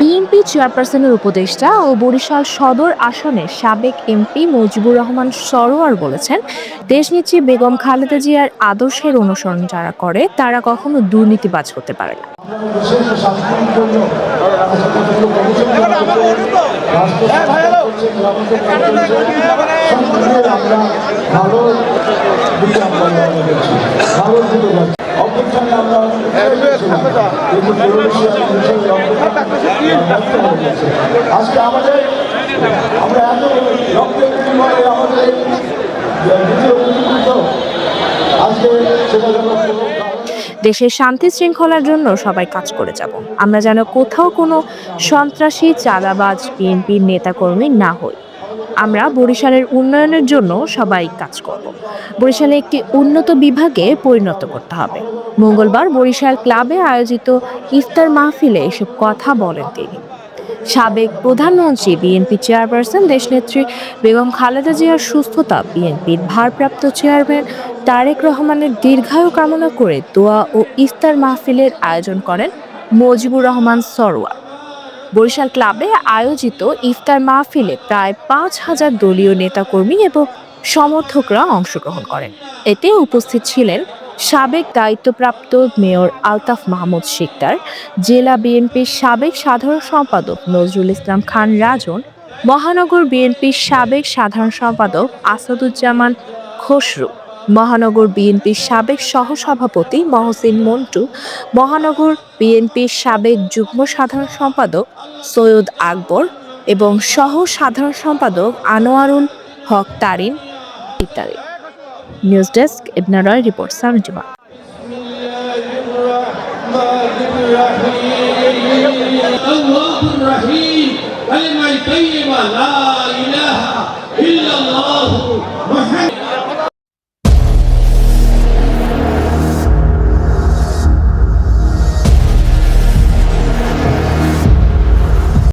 BNP চেয়ারপারসনের উপদেষ্টা ও বরিশাল সদর আসনের সাবেক এমপি মুজিবুর রহমান সরোয়ার বলেছেন, দেশ দেশনেত্রী বেগম খালেদা জিয়ার আদর্শের অনুসরণ যারা করে, তারা কখনো দুর্নীতিবাজ হতে পারে না। ভালো আজকে আমাদের আমরা এত রক্তের বিনিময়ে আমাদের আজকে সেটা দেশের শান্তি শৃঙ্খলার জন্য সবাই কাজ করে যাব। আমরা যেন কোথাও কোনো সন্ত্রাসী, চাঁদাবাজ, বিএনপির নেতাকর্মী না হই। আমরা বরিশালের উন্নয়নের জন্য সবাই কাজ করব। বরিশালে একটি উন্নত বিভাগে পরিণত করতে হবে। মঙ্গলবার বরিশাল ক্লাবে আয়োজিত ইফতার মাহফিলে এসব কথা বলেন তিনি। সাবেক প্রধানমন্ত্রী, বিএনপি চেয়ারপারসন, দেশনেত্রী বেগম খালেদা জিয়ার সুস্থতা, বিএনপির ভারপ্রাপ্ত চেয়ারম্যান তারেক রহমানের দীর্ঘায়ু কামনা করে দোয়া ও ইফতার মাহফিলের আয়োজন করেন মজিবুর রহমান সরোয়ার বরিশাল ক্লাবে আয়োজিত ইফতার মাহফিলে প্রায় পাঁচ হাজার দলীয় নেতাকর্মী এবং সমর্থকরা অংশগ্রহণ করেন। এতে উপস্থিত ছিলেন সাবেক দায়িত্বপ্রাপ্ত মেয়র আলতাফ মাহমুদ শিকদার, জেলা বিএনপির সাবেক সাধারণ সম্পাদক নজরুল ইসলাম খান রাজন, মহানগর বিএনপির সাবেক সাধারণ সম্পাদক আসাদুজ্জামান খসরু। মহানগর বিএনপির সাবেক সহসভাপতি মহসিন মন্টু, মহানগর বিএনপির সাবেক যুগ্ম সাধারণ সম্পাদক সৈয়দ আকবর এবং সহ সাধারণ সম্পাদক আনোয়ারুল হক তারিন ইত্যাদি। নিউজ ডেস্ক, ইবনা রয় রিপোর্ট সামজিমা